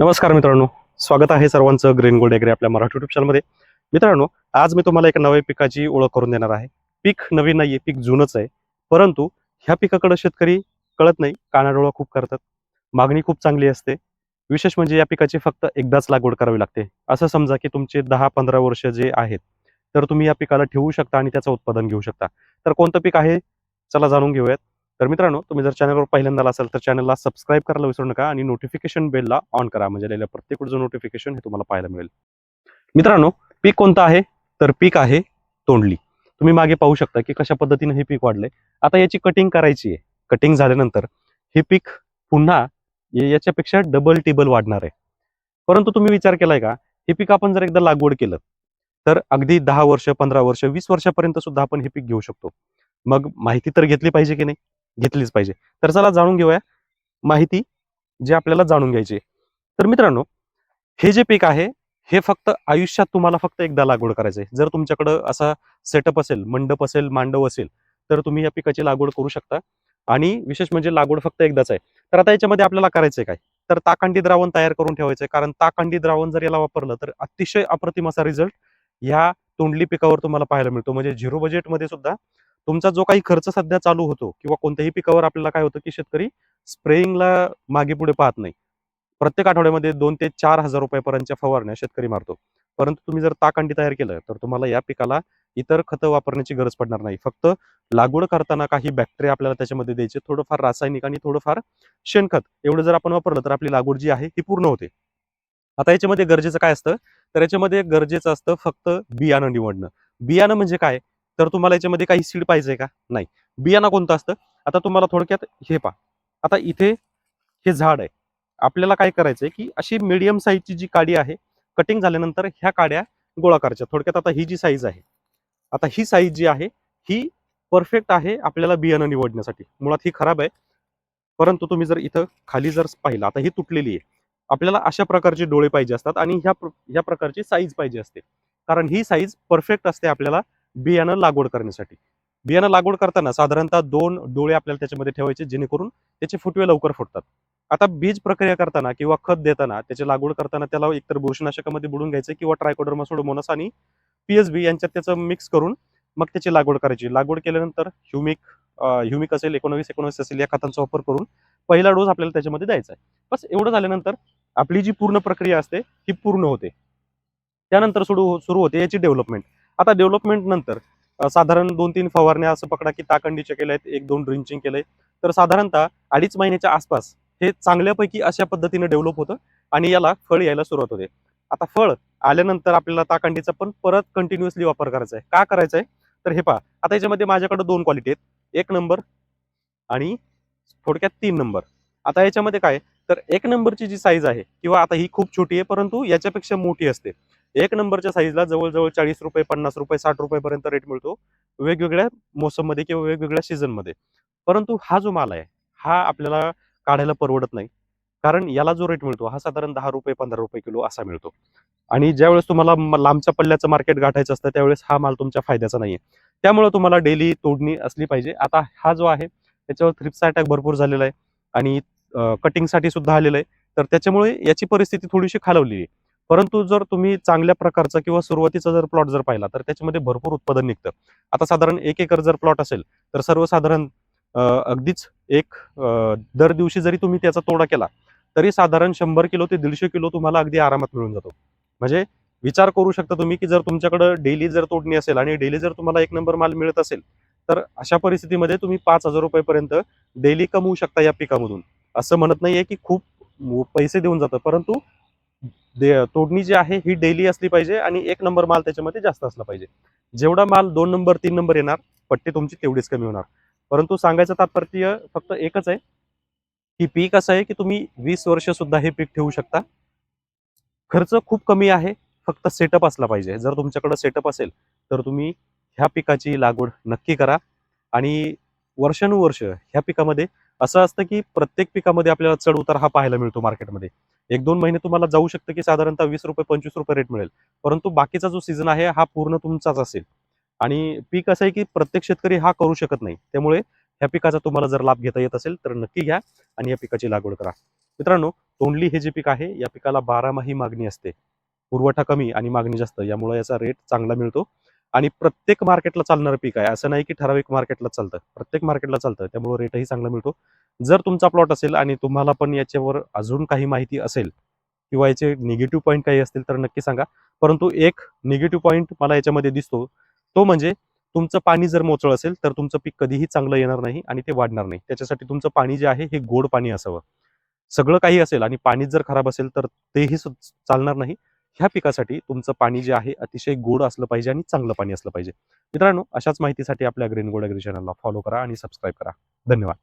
नमस्कार मित्रांनो स्वागत आहे सर्वांचं ग्रीन गोल्ड एग्री आपल्या मराठी युट्यूब चॅनलमध्ये मित्रांनो आज मी तुम्हाला एक नव्या पिकाची ओळख करून देणार आहे. पीक नवीन नाहीये पीक जुनच आहे. परंतु ह्या पिकाकडे शेतकरी कळत नाही कानाडोळा खूप करतात. मागणी खूप चांगली असते. विशेष म्हणजे या पिकाची फक्त एकदाच लागवड करावी लागते. असं समजा की तुमचे दहा पंधरा वर्ष जे आहेत तर तुम्ही या पिकाला ठेवू शकता आणि त्याचं उत्पादन घेऊ शकता. तर कोणतं पीक आहे? चला जाणून घेऊयात. तर मित्रांनो तुम्ही जर चॅनलवर पहिल्यांदा असाल तर चॅनलला सबस्क्राईब करायला विसरू नका आणि नोटिफिकेशन बेलला ऑन करा. म्हणजे आलेल्या प्रत्येक व्हिडिओचं नोटिफिकेशन हे तुम्हाला पाहायला मिळेल. मित्रांनो पीक कोणतं आहे? तर पीक आहे तोंडली. तुम्ही मागे पाहू शकता की कशा पद्धतीने हे पीक वाढले आता याची कटिंग करायची आहे. कटिंग झाल्यानंतर हे पीक पुन्हा याच्यापेक्षा डबल टेबल वाढणार आहे. परंतु तुम्ही विचार केलाय का? हे पीक आपण जर एकदा लागवड केलं तर अगदी दहा वर्ष पंधरा वर्ष वीस वर्षापर्यंत सुद्धा आपण हे पीक घेऊ शकतो. मग माहिती तर घेतली पाहिजे की नाही? घेतलीच पाहिजे. तर चला जाणून घेऊया माहिती जी आपल्याला जाणून घ्यायची तर मित्रांनो हे जे पीक आहे हे फक्त आयुष्यात तुम्हाला फक्त एकदा लागवड करायचं आहे जर तुमच्याकडं असा सेटअप असेल मंडप असेल मांडव असेल तर तुम्ही या पिकाची लागवड करू शकता. आणि विशेष म्हणजे लागवड फक्त एकदाच आहे. तर आता याच्यामध्ये आपल्याला करायचंय काय? तर ताकांडी द्रावण तयार करून ठेवायचंय. कारण ताकांडी द्रावण जर याला वापरलं तर अतिशय अप्रतिम असा रिझल्ट ह्या तोंडली पिकावर तुम्हाला पाहायला मिळतो. म्हणजे झिरो बजेटमध्ये सुद्धा तुमचा जो काही खर्च सध्या चालू होतो किंवा कोणत्याही पिकावर आपल्याला काय होतं की शेतकरी स्प्रेइंगला मागे पुढे पाहत नाही. प्रत्येक आठवड्यामध्ये दोन ते चार हजार रुपयापर्यंतच्या फवारण्या शेतकरी मारतो. परंतु तुम्ही जर ताकांडी तयार केलं तर तुम्हाला या पिकाला इतर खतं वापरण्याची गरज पडणार नाही. फक्त लागवड करताना काही बॅक्टेरिया आपल्याला त्याच्यामध्ये द्यायचे थोडंफार रासायनिक आणि थोडंफार शेणखत. एवढं जर आपण वापरलं तर आपली लागवड जी आहे ती पूर्ण होते. आता याच्यामध्ये गरजेचं काय असतं? तर याच्यामध्ये गरजेचं असतं फक्त बियाणं निवडणं. बियाणं म्हणजे काय? तर तुम्हाला याच्यामध्ये काही सीड पाहिजे का? नाही. बियाणं कोणतं असतं? आता तुम्हाला थोडक्यात हे पहा. आता इथे हे झाड आहे. आपल्याला काय करायचंय की अशी मिडियम साईजची जी काडी आहे कटिंग झाल्यानंतर ह्या काड्या गोळाकारच्या थोडक्यात आता ही जी साईज आहे. आता ही साईज जी आहे ही परफेक्ट आहे आपल्याला बियाणं निवडण्यासाठी. मुळात ही खराब आहे. परंतु तुम्ही जर इथं खाली जर पाहिलं आता ही तुटलेली आहे. आपल्याला अशा प्रकारचे डोळे पाहिजे असतात आणि ह्या ह्या प्रकारची साईज पाहिजे असते. कारण ही साईज परफेक्ट असते आपल्याला बियाणं लागवड करण्यासाठी. बियाणं लागवड करताना साधारणतः दोन डोळे आपल्याला त्याच्यामध्ये ठेवायचे जेणेकरून त्याचे फुटवे लवकर फुटतात. आता बीज प्रक्रिया करताना किंवा खत देताना त्याची लागवड करताना त्याला एकतर बुरशीनाशकामध्ये बुडून घ्यायचं किंवा ट्रायकोडर्मा सोडोमोनस आणि पीएसबी यांच्यात त्याचं मिक्स करून मग त्याची लागवड करायची. लागवड केल्यानंतर ह्युमिक ह्युमिक असेल एकोणवीस एकोणवीस असेल या खतांचा वापर करून पहिला डोस आपल्याला त्याच्यामध्ये द्यायचा आहे. बस एवढं झाल्यानंतर आपली जी पूर्ण प्रक्रिया असते ही पूर्ण होते. त्यानंतर सुरू सुरू होते याची डेव्हलपमेंट आता डेव्हलपमेंट नंतर साधारण दोन तीन फवारण्या असं पकडा की ताकंडीच्या केल्या आहेत एक दोन ड्रिंचिंग केलंय. तर साधारणतः अडीच महिन्याच्या आसपास हे चांगल्यापैकी अशा पद्धतीने डेव्हलप होतं आणि याला फळ यायला सुरुवात होते. आता फळ आल्यानंतर आपल्याला ताकांडीचा पण परत कंटिन्युअसली वापर करायचा आहे. का करायचा आहे? तर हे पहा आता याच्यामध्ये माझ्याकडे दोन क्वालिटी आहेत. एक नंबर आणि थोडक्यात तीन नंबर आता याच्यामध्ये काय तर एक नंबरची जी साईज आहे किंवा आता ही खूप छोटी आहे परंतु याच्यापेक्षा मोठी असते. एक नंबरच्या साईजला जवळजवळ चाळीस रुपये पन्नास रुपये साठ रुपयेपर्यंत रेट मिळतो. वेगवेगळ्या मोसममध्ये किंवा वेगवेगळ्या सीझनमध्ये परंतु हा जो माल आहे हा आपल्याला काढायला परवडत नाही. कारण याला जो रेट मिळतो हा साधारण दहा रुपये पंधरा रुपये किलो असा मिळतो. आणि ज्यावेळेस तुम्हाला लांबच्या पल्ल्याचं मार्केट गाठायचं असतं त्यावेळेस हा माल तुमच्या फायद्याचा नाहीये. त्यामुळे तुम्हाला डेली तोडणी असली पाहिजे. आता हा जो आहे त्याच्यावर थ्रिप्स अटॅक भरपूर झालेला आहे. आणि कटिंगसाठी सुद्धा आलेलं आहे. तर त्याच्यामुळे याची परिस्थिती थोडीशी खालवलेली आहे. परंतु जर तुम्ही चांगल्या प्रकारचा किंवा सुरुवातीचा जर प्लॉट जर पाहिला तर त्याच्यामध्ये भरपूर उत्पादन निघतं. आता साधारण एक एकर जर प्लॉट असेल तर सर्वसाधारण अगदीच एक दर दिवशी जरी तुम्ही त्याचा तोडा केला तरी साधारण शंभर किलो ते दीडशे किलो तुम्हाला अगदी आरामात मिळून जातो. म्हणजे विचार करू शकता तुम्ही की जर तुमच्याकडं डेली जर तोडणी असेल आणि डेली जर तुम्हाला एक नंबर माल मिळत असेल तर अशा परिस्थितीमध्ये तुम्ही पाच हजार रुपयेपर्यंत डेली कमवू शकता या पिकामधून. असं म्हणत नाहीये की खूप पैसे देऊन जातं परंतु तोडणी जी आहे ही डेली असली पाहिजे आणि एक नंबर माल त्याच्यामध्ये जास्त असला पाहिजे. जेवढा माल दोन नंबर तीन नंबर येणार पट्टी तुमची तेवढीच कमी होणार. परंतु सांगायचं तात्पर्य फक्त एकच आहे की पीक असं आहे की तुम्ही वीस वर्ष सुद्धा हे पीक ठेवू शकता. खर्च खूप कमी आहे फक्त सेटअप असला पाहिजे. जर तुमच्याकडे सेटअप असेल तर तुम्ही ह्या पिकाची लागवड नक्की करा. आणि वर्षानुवर्ष ह्या पिकामध्ये असं असतं की प्रत्येक पिकामध्ये आपल्याला चढ उतार हा पाहायला मिळतो मार्केटमध्ये एक दोन महिने तुम्हाला जाऊ शकतं की साधारणतः वीस रुपये पंचवीस रुपये रेट मिळेल. परंतु बाकीचा जो सीझन आहे हा पूर्ण तुमचाच असेल. आणि पीक असं आहे की प्रत्येक शेतकरी हा करू शकत नाही. त्यामुळे ह्या पिकाचा तुम्हाला जर लाभ घेता येत असेल तर नक्की घ्या आणि या पिकाची लागवड करा. मित्रांनो तोंडली हे जे पीक आहे या पिकाला बारामाही मागणी असते. पुरवठा कमी आणि मागणी जास्त यामुळे याचा रेट चांगला मिळतो. आणि प्रत्येक मार्केटला चालणारं पीक आहे. असं नाही की ठराविक मार्केटला चालतं. प्रत्येक मार्केटला चालतं. त्यामुळे रेटही चांगला मिळतो. जर तुमचा प्लॉट असेल आणि तुम्हाला पण याच्यावर अजून काही माहिती असेल किंवा याचे निगेटिव्ह पॉईंट काही असतील तर नक्की सांगा. परंतु एक निगेटिव्ह पॉईंट मला याच्यामध्ये दिसतो. तो म्हणजे तुमचं पाणी जर मोचळ असेल तर तुमचं पीक कधीही चांगलं येणार नाही आणि ते वाढणार नाही. त्याच्यासाठी तुमचं पाणी जे आहे हे गोड पाणी असावं. सगळं काही असेल आणि पाणी जर खराब असेल तर तेही चालणार नाही. ह्या पिकासाठी तुमचं पाणी जे आहे अतिशय गोड असलं पाहिजे आणि चांगलं पाणी असलं पाहिजे. मित्रांनो अशाच माहितीसाठी आपल्या ग्रीन गोड ॲग्री चॅनलला फॉलो करा आणि सबस्क्राईब करा. धन्यवाद.